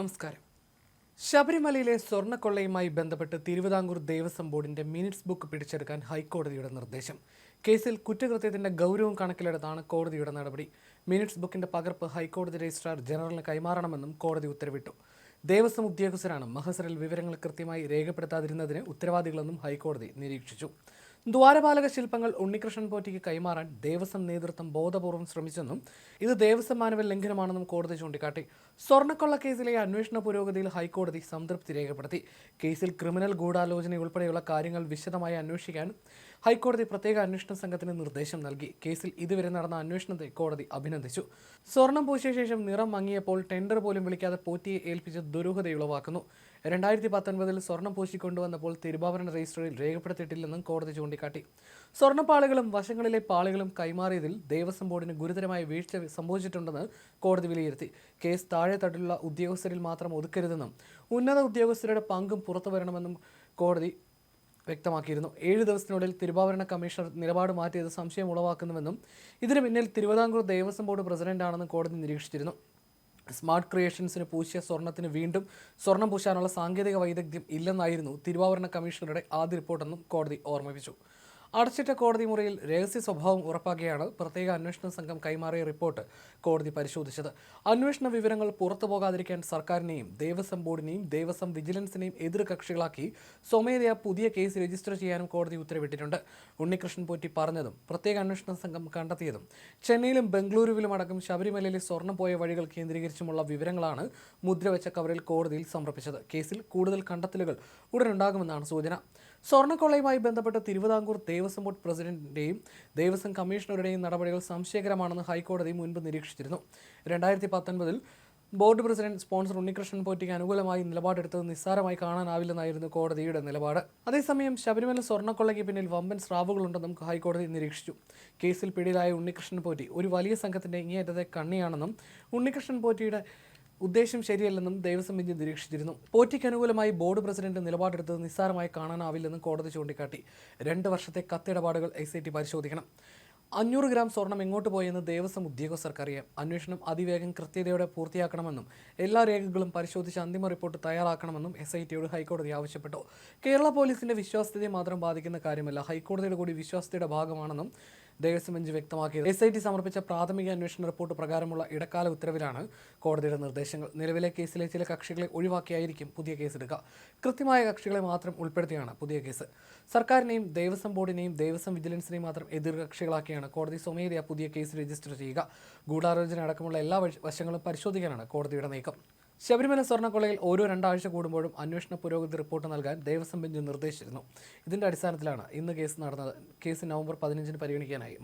നമസ്കാരം. ശബരിമലയിലെ സ്വർണക്കൊള്ളയുമായി ബന്ധപ്പെട്ട് തിരുവിതാംകൂർ ദേവസ്വം ബോർഡിന്റെ മിനിറ്റ്സ് ബുക്ക് പിടിച്ചെടുക്കാൻ ഹൈക്കോടതിയുടെ നിർദ്ദേശം. കേസിൽ കുറ്റകൃത്യത്തിന്റെ ഗൗരവം കണക്കിലെടുത്താണ് കോടതിയുടെ നടപടി. മിനിറ്റ്സ് ബുക്കിന്റെ പകർപ്പ് ഹൈക്കോടതി രജിസ്ട്രാർ ജനറലിന് കൈമാറണമെന്നും കോടതി ഉത്തരവിട്ടു. ദേവസ്വം ഉദ്യോഗസ്ഥരാണ് മഹസറിൽ വിവരങ്ങൾ കൃത്യമായി രേഖപ്പെടുത്താതിരുന്നതിന് ഉത്തരവാദികളെന്നും ഹൈക്കോടതി നിരീക്ഷിച്ചു. ദ്വാരപാലക ശില്പങ്ങൾ ഉണ്ണികൃഷ്ണൻ പോറ്റിക്ക് കൈമാറാൻ ദേവസ്വം നേതൃത്വം ബോധപൂർവം ശ്രമിച്ചെന്നും ഇത് ദേവസ്വം മാനവ ലംഘനമാണെന്നും കോടതി ചൂണ്ടിക്കാട്ടി. സ്വർണക്കൊള്ള കേസിലെ അന്വേഷണ പുരോഗതിയിൽ ഹൈക്കോടതി സംതൃപ്തി രേഖപ്പെടുത്തി. കേസിൽ ക്രിമിനൽ ഗൂഢാലോചന ഉൾപ്പെടെയുള്ള കാര്യങ്ങൾ വിശദമായി അന്വേഷിക്കാൻ ഹൈക്കോടതി പ്രത്യേക അന്വേഷണ സംഘത്തിന് നിർദ്ദേശം നൽകി. കേസിൽ ഇതുവരെ നടന്ന അന്വേഷണത്തെ കോടതി അഭിനന്ദിച്ചു. സ്വർണം പൂശിയ ശേഷം നിറം മങ്ങിയപ്പോൾ ടെൻഡർ പോലും വിളിക്കാതെ പോറ്റിയെ ഏൽപ്പിച്ച ദുരൂഹതയുളവാക്കുന്നു. രണ്ടായിരത്തി പത്തൊൻപതിൽ സ്വർണം പൂശിക്കൊണ്ടുവന്നപ്പോൾ തിരുവാഭരണ രജിസ്റ്ററിൽ രേഖപ്പെടുത്തിയിട്ടില്ലെന്നും കോടതി ചൂണ്ടിക്കാട്ടി. സ്വർണപ്പാളികളും വശങ്ങളിലെ പാളികളും കൈമാറിയതിൽ ദേവസ്വം ബോർഡിന് ഗുരുതരമായ വീഴ്ച സംഭവിച്ചിട്ടുണ്ടെന്ന് കോടതി വിലയിരുത്തി. കേസ് താഴെ തട്ടിലുള്ള ഉദ്യോഗസ്ഥരിൽ മാത്രം ഒതുക്കരുതെന്നും ഉന്നത ഉദ്യോഗസ്ഥരുടെ പങ്കും പുറത്തു വരണമെന്നും കോടതി വ്യക്തമാക്കിയിരുന്നു. ഏഴ് ദിവസത്തിനുള്ളിൽ തിരുവാഭരണ കമ്മീഷണർ നിലപാട് മാറ്റിയത് സംശയം ഉളവാക്കുന്നുവെന്നും ഇതിനു പിന്നിൽ തിരുവിതാംകൂർ ദേവസ്വം ബോർഡ് പ്രസിഡന്റാണെന്നും കോടതി നിരീക്ഷിച്ചിരുന്നു. സ്മാർട്ട് ക്രിയേഷൻസിന് പൂശിയ സ്വർണത്തിന് വീണ്ടും സ്വർണം പൂശാനുള്ള സാങ്കേതിക വൈദഗ്ധ്യം ഇല്ലെന്നായിരുന്നു തിരുവാവരണ കമ്മീഷണറുടെ ആദ്യ റിപ്പോർട്ടെന്നും കോടതി ഓർമ്മിപ്പിച്ചു. അടച്ചിട്ട കോടതി മുറിയിൽ രഹസ്യ സ്വഭാവം ഉറപ്പാക്കിയാണ് പ്രത്യേക അന്വേഷണ സംഘം കൈമാറിയ റിപ്പോർട്ട് കോടതി പരിശോധിച്ചത്. അന്വേഷണ വിവരങ്ങൾ പുറത്തു പോകാതിരിക്കാൻ സർക്കാരിനെയും ദേവസ്വം ബോർഡിനെയും ദേവസ്വം വിജിലൻസിനെയും എതിർകക്ഷികളാക്കി സ്വമേധയാ പുതിയ കേസ് രജിസ്റ്റർ ചെയ്യാനും കോടതി ഉത്തരവിട്ടിട്ടുണ്ട്. ഉണ്ണികൃഷ്ണൻ പോറ്റി പറഞ്ഞതും പ്രത്യേക അന്വേഷണ സംഘം കണ്ടെത്തിയതും ചെന്നൈയിലും ബംഗളൂരുവിലും അടക്കം ശബരിമലയിലെ സ്വർണം പോയ വഴികൾ കേന്ദ്രീകരിച്ചുമുള്ള വിവരങ്ങളാണ് മുദ്രവെച്ച കവറിൽ കോടതിയിൽ സമർപ്പിച്ചത്. കേസിൽ കൂടുതൽ കണ്ടെത്തലുകൾ ഉടനുണ്ടാകുമെന്നാണ് സൂചന. സ്വർണക്കൊള്ളയുമായി ബന്ധപ്പെട്ട് തിരുവിതാംകൂർ ദേവസ്വം ബോർഡ് പ്രസിഡന്റിന്റെയും ദേവസ്വം കമ്മീഷണറുടെയും നടപടികൾ സംശയകരമാണെന്ന് ഹൈക്കോടതി മുൻപ് നിരീക്ഷിച്ചിരുന്നു. രണ്ടായിരത്തി പത്തൊൻപതിൽ ബോർഡ് പ്രസിഡന്റ് സ്പോൺസർ ഉണ്ണികൃഷ്ണൻ പോറ്റിക്ക് അനുകൂലമായി നിലപാടെടുത്തത് നിസ്സാരമായി കാണാനാവില്ലെന്നായിരുന്നു കോടതിയുടെ നിലപാട്. അതേസമയം ശബരിമല സ്വർണക്കൊള്ളയ്ക്ക് പിന്നിൽ വമ്പൻ സ്രാവുകളുണ്ടെന്നും ഹൈക്കോടതി നിരീക്ഷിച്ചു. കേസിൽ പിടിയിലായ ഉണ്ണികൃഷ്ണൻ പോറ്റി ഒരു വലിയ സംഘത്തിന്റെ ഇങ്ങേയറ്റത്തെ കണ്ണിയാണെന്നും ഉണ്ണികൃഷ്ണൻ പോറ്റിയുടെ ഉദ്ദേശം ശരിയല്ലെന്നും ബെഞ്ച് നിരീക്ഷിച്ചിരുന്നു. പോറ്റിക്ക് അനുകൂലമായി ബോർഡ് പ്രസിഡന്റ് നിലപാടെടുത്തത് നിസ്സാരമായി കാണാനാവില്ലെന്നും കോടതി ചൂണ്ടിക്കാട്ടി. രണ്ട് വർഷത്തെ കത്തിടപാടുകൾ എസ് പരിശോധിക്കണം. അഞ്ഞൂറ് ഗ്രാം സ്വർണം എങ്ങോട്ട് പോയെന്ന് ദേവസ്വം ഉദ്യോഗസ്ഥർക്കറിയാം അന്വേഷണം അതിവേഗം കൃത്യതയോടെ പൂർത്തിയാക്കണമെന്നും എല്ലാ രേഖകളും പരിശോധിച്ച് അന്തിമ റിപ്പോർട്ട് തയ്യാറാക്കണമെന്നും എസ് ഐ ടിയോട് ഹൈക്കോടതി ആവശ്യപ്പെട്ടു. കേരള പോലീസിന്റെ വിശ്വാസ്യതയെ മാത്രം ബാധിക്കുന്ന കാര്യമല്ല ഹൈക്കോടതിയുടെ കൂടി വിശ്വാസ്യതയുടെ ഭാഗമാണെന്നും ദേവസ്വം ബെഞ്ച് വ്യക്തമാക്കിയത്. എസ് ഐ ടി സമർപ്പിച്ച പ്രാഥമിക അന്വേഷണ റിപ്പോർട്ട് പ്രകാരമുള്ള ഇടക്കാല ഉത്തരവിലാണ് കോടതിയുടെ നിർദ്ദേശങ്ങൾ. നിലവിലെ കേസിലെ ചില കക്ഷികളെ ഒഴിവാക്കിയായിരിക്കും പുതിയ കേസെടുക്കുക. കൃത്യമായ കക്ഷികളെ മാത്രം ഉൾപ്പെടുത്തിയാണ് പുതിയ കേസ്. സർക്കാരിനെയും ദേവസ്വം ബോർഡിനെയും ദേവസ്വം വിജിലൻസിനെയും മാത്രം എതിർ കക്ഷികളാക്കിയാണ് കോടതി സ്വമേധയാ പുതിയ കേസ് രജിസ്റ്റർ ചെയ്യുക. ഗൂഢാലോചന അടക്കമുള്ള എല്ലാ വശ- വശങ്ങളും പരിശോധിക്കാനാണ് കോടതിയുടെ നീക്കം. ശബരിമല സ്വർണക്കൊള്ളയിൽ ഓരോ രണ്ടാഴ്ച കൂടുമ്പോഴും അന്വേഷണ പുരോഗതി റിപ്പോർട്ട് നൽകാൻ ദേവസ്വം ബെഞ്ച് നിർദ്ദേശിച്ചിരുന്നു. ഇതിന്റെ അടിസ്ഥാനത്തിലാണ് ഇന്ന് കേസ് നടന്നത്. കേസ് നവംബർ പതിനഞ്ചിന് പരിഗണിക്കാനായി.